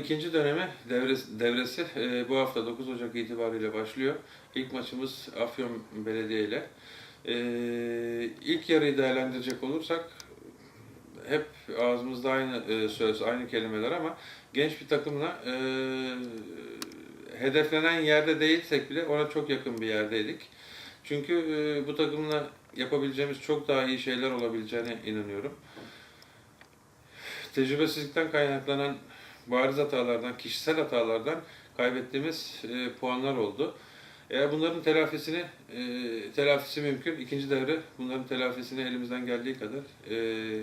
İkinci dönemi devresi, devresi e, bu hafta 9 Ocak itibariyle başlıyor. İlk maçımız Afyon Belediye ile. E, ilk yarıyı değerlendirecek olursak hep ağzımızda aynı e, söz, aynı kelimeler ama genç bir takımla e, hedeflenen yerde değilsek bile ona çok yakın bir yerdeydik. Çünkü e, bu takımla yapabileceğimiz çok daha iyi şeyler olabileceğine inanıyorum. Tecrübesizlikten kaynaklanan bariz hatalardan, kişisel hatalardan kaybettiğimiz e, puanlar oldu. Eğer bunların telafisini, e, telafisi mümkün. İkinci devre bunların telafisini elimizden geldiği kadar e,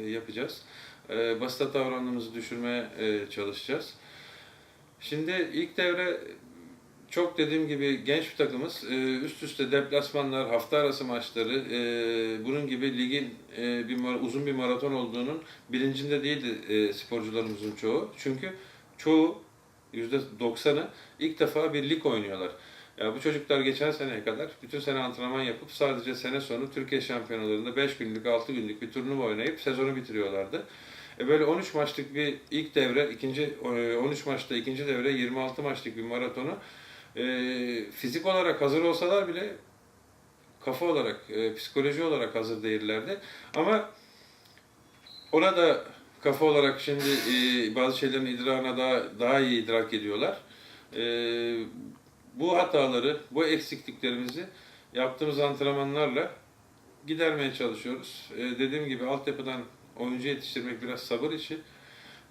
yapacağız. E, basit hata oranımızı düşürmeye e, çalışacağız. Şimdi ilk devre çok dediğim gibi genç bir takımız. E, üst üste deplasmanlar, hafta arası maçları, e, bunun gibi ligin e, bir uzun bir maraton olduğunun bilincinde değildi e, sporcularımızın çoğu. Çünkü çoğu %90'ı ilk defa bir lig oynuyorlar. Ya bu çocuklar geçen seneye kadar bütün sene antrenman yapıp sadece sene sonu Türkiye şampiyonalarında 5 günlük, 6 günlük bir turnuva oynayıp sezonu bitiriyorlardı. E böyle 13 maçlık bir ilk devre, ikinci e, 13 maçta ikinci devre 26 maçlık bir maratonu e, fizik olarak hazır olsalar bile kafa olarak, e, psikoloji olarak hazır değillerdi. Ama ona da kafa olarak şimdi e, bazı şeylerin idrarına daha daha iyi idrak ediyorlar. E, bu hataları, bu eksikliklerimizi yaptığımız antrenmanlarla gidermeye çalışıyoruz. E, dediğim gibi altyapıdan oyuncu yetiştirmek biraz sabır işi.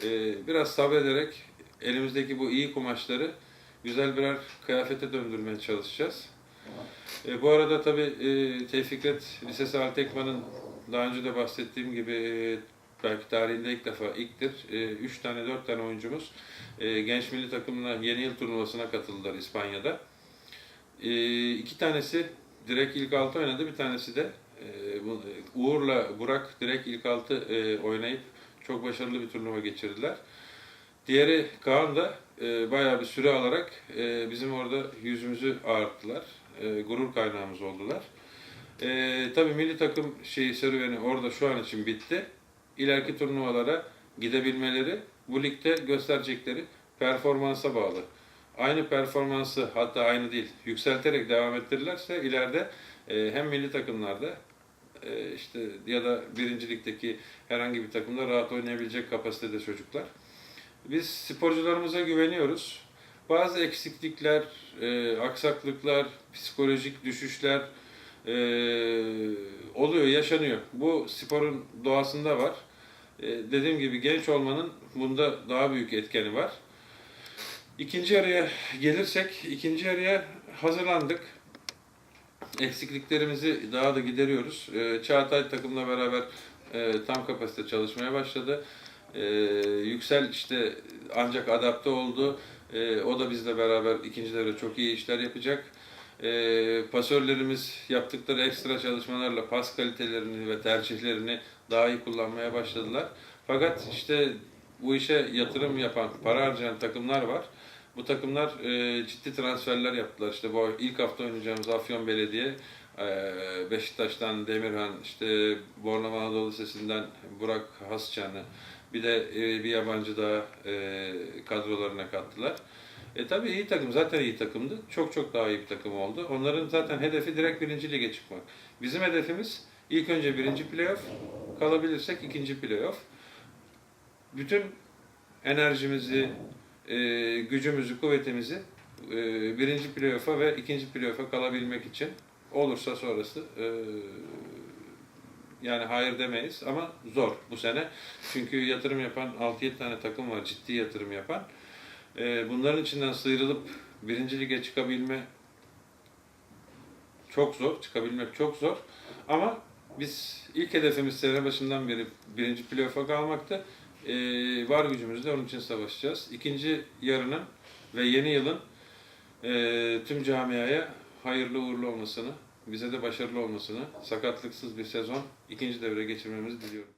E, biraz sabrederek elimizdeki bu iyi kumaşları güzel birer kıyafete döndürmeye çalışacağız. E, bu arada tabii e, Tevfikret Lisesi Altekman'ın daha önce de bahsettiğim gibi e, belki tarihinde ilk defa ilktir. 3 tane 4 tane oyuncumuz e, genç milli takımına yeni yıl turnuvasına katıldılar İspanya'da. E, tanesi direkt ilk altı oynadı. Bir tanesi de e, bu- Uğur'la Burak direkt ilk altı e, oynayıp çok başarılı bir turnuva geçirdiler. Diğeri Kaan da e, bayağı bir süre alarak e, bizim orada yüzümüzü ağarttılar. E, gurur kaynağımız oldular. E, tabii milli takım şeyi serüveni orada şu an için bitti. İleriki turnuvalara gidebilmeleri bu ligde gösterecekleri performansa bağlı. Aynı performansı hatta aynı değil yükselterek devam ettirirlerse ileride e, hem milli takımlarda e, işte ya da birincilikteki herhangi bir takımda rahat oynayabilecek kapasitede çocuklar. Biz sporcularımıza güveniyoruz. Bazı eksiklikler, e, aksaklıklar, psikolojik düşüşler e, oluyor, yaşanıyor. Bu sporun doğasında var. E, dediğim gibi genç olmanın bunda daha büyük etkeni var. İkinci yarıya gelirsek, ikinci yarıya hazırlandık. Eksikliklerimizi daha da gideriyoruz. E, Çağatay takımla beraber e, tam kapasite çalışmaya başladı. E, Yüksel işte ancak adapte oldu. E, o da bizle beraber ikinci devre çok iyi işler yapacak. E, pasörlerimiz yaptıkları ekstra çalışmalarla pas kalitelerini ve tercihlerini daha iyi kullanmaya başladılar. Fakat işte bu işe yatırım yapan, para harcayan takımlar var. Bu takımlar e, ciddi transferler yaptılar. İşte bu ilk hafta oynayacağımız Afyon Belediye, e, Beşiktaş'tan Demirhan, işte Bornova Anadolu Lisesi'nden Burak Hasçan'ı, bir de e, bir yabancı daha e, kadrolarına kattılar. E tabii iyi takım, zaten iyi takımdı. Çok çok daha iyi bir takım oldu. Onların zaten hedefi direkt birinci lige çıkmak. Bizim hedefimiz ilk önce birinci playoff, kalabilirsek ikinci playoff. Bütün enerjimizi, e, gücümüzü, kuvvetimizi e, birinci playoff'a ve ikinci playoff'a kalabilmek için olursa sonrası yani hayır demeyiz ama zor bu sene. Çünkü yatırım yapan 6-7 tane takım var ciddi yatırım yapan. E, bunların içinden sıyrılıp birinci lige çıkabilme çok zor, çıkabilmek çok zor. Ama biz ilk hedefimiz sene başından beri birinci playoff'a kalmaktı. Ee, var gücümüzle onun için savaşacağız. İkinci yarının ve yeni yılın e, tüm camiaya hayırlı uğurlu olmasını, bize de başarılı olmasını, sakatlıksız bir sezon ikinci devre geçirmemizi diliyorum.